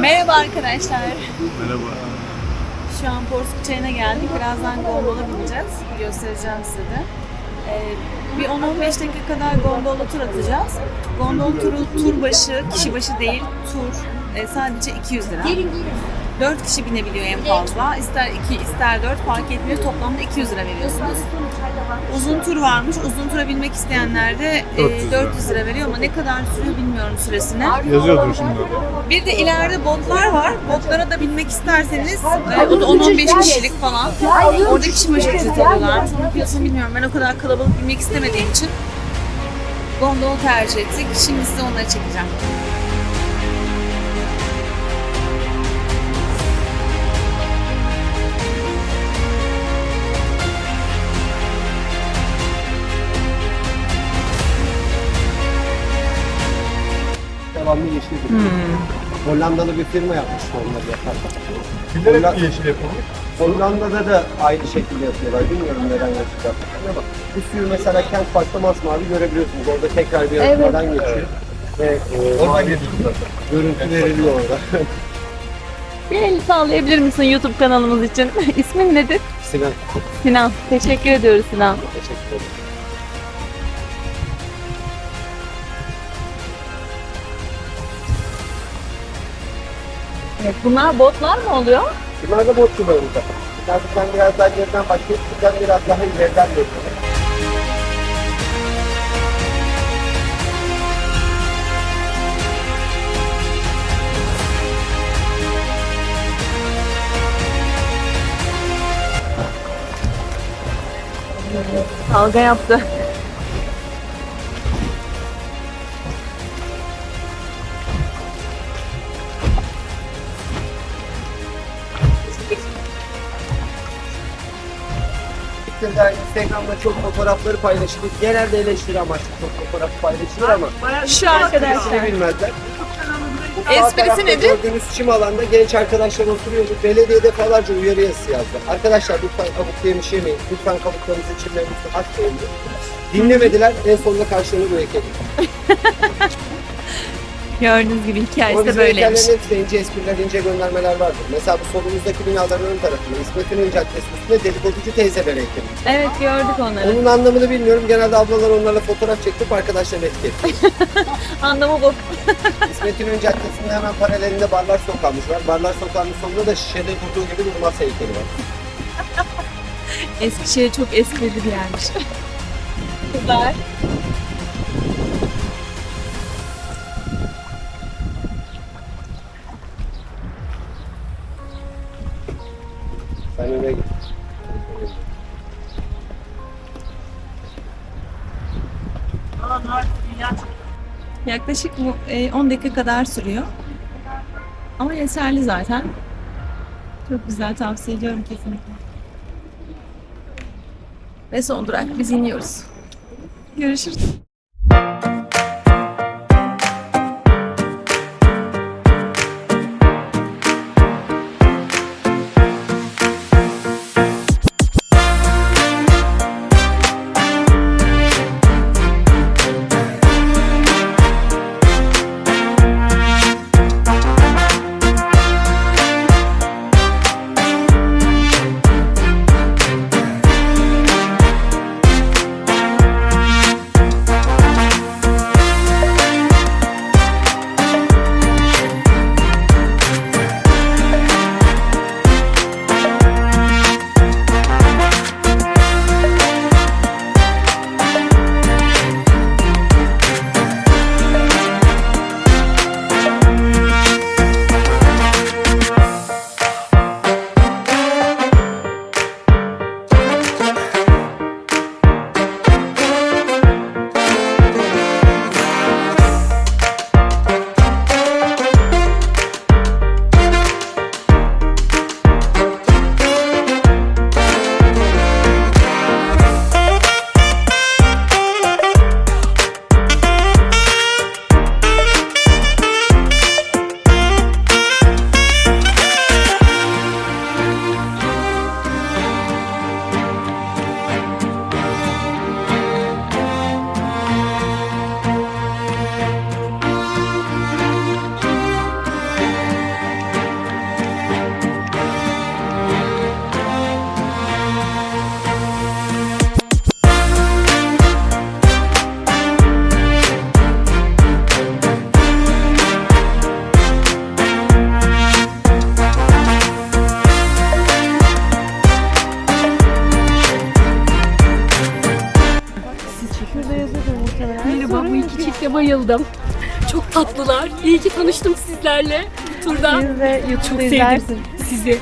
Merhaba arkadaşlar. Merhaba. Şu an Porsuk Çayı'na geldik. Birazdan gondola bineceğiz. Göstereceğim size de. Ee, bir 10-15 dakika kadar gondola tur atacağız. Gondol turu tur başı, kişi başı değil, tur. Ee, sadece 200 lira. 4 kişi binebiliyor en fazla. İster 2 ister 4 fark etmiyor. Toplamda 200 lira veriyorsunuz. Uzun tur varmış. Uzun tura binmek isteyenler de 400 e, lira. 400 lira veriyor ama ne kadar sürüyor bilmiyorum süresini. Yazıyordur şimdi. Bir de ileride botlar var. Botlara da binmek isterseniz e, o da 10-15 kişilik falan. Orada kişi başı ücret alıyorlar. Onun fiyatını bilmiyorum. Ben o kadar kalabalık binmek istemediğim için gondol tercih ettik. Şimdi size onları çekeceğim. Devamlı yeşil bir Hollandalı bir firma yapmış onları yaparken. Bilerek mi yeşil yapılmış? Hollanda'da da aynı şekilde yapıyorlar. Bilmiyorum neden yapacak. Ama bu suyu mesela Kent Park'ta masmavi görebiliyorsunuz. Orada tekrar bir arıtmadan geçiyor. Ve e, Oradan mavi geliyor zaten. görüntü veriliyor orada. Bir el sağlayabilir misin YouTube kanalımız için? İsmin nedir? Sinan Sinan. Teşekkür ediyoruz Sinan. teşekkür ederim. Evet, bunlar botlar mı oluyor? Bunlar da botçularımızda. Bunlar bizden biraz daha geriden başlayıp bizden biraz daha ileriden geliyor. Dalga yaptı. Twitter'da, Instagram'da çok fotoğrafları paylaşılır. Genelde eleştiri amaçlı çok fotoğraf paylaşılır ama Şu arkadaşlar. Hiçbiri bilmezler. Esprisi sağ tarafta nedir? Gördüğünüz çim alanda genç arkadaşlar oturuyordu. Belediye defalarca uyarı yazısı yazdı. Arkadaşlar lütfen kabuk yemiş yemeyin. Lütfen kabuklarınızı çimlerinizi açmayın. diye. Dinlemediler. En sonunda karşılarını bu ekledik. Gördüğünüz gibi Ama hikayesi de böyleymiş. heykellerin hepsinde ince espriler, ince göndermeler vardır. Mesela bu solumuzdaki binaların ön tarafında İsmet İnönü Caddesi üstünde dedikoducu teyzeler heykeli. Evet gördük onları. Onun anlamını bilmiyorum. Genelde ablalar onlarla fotoğraf çekip arkadaşlarına etiketliyor. Anlamı bu. İsmet İnönü Caddesi'nin hemen paralelinde Barlar Sokağımız var. Barlar Sokağı'nın sonunda da şişede durduğu gibi bir masa heykeli var. Eskişehir çok esprili bir yermiş. Güzel. Sen öne git. Yaklaşık bu e, 10 dakika kadar sürüyor. Ama yeterli zaten. Çok güzel tavsiye ediyorum kesinlikle. Ve son durak biz iniyoruz. Görüşürüz. Bayıldım. Çok tatlılar. İyi ki tanıştım sizlerle. Turda Biz de çok sevdim izlersin. sizi.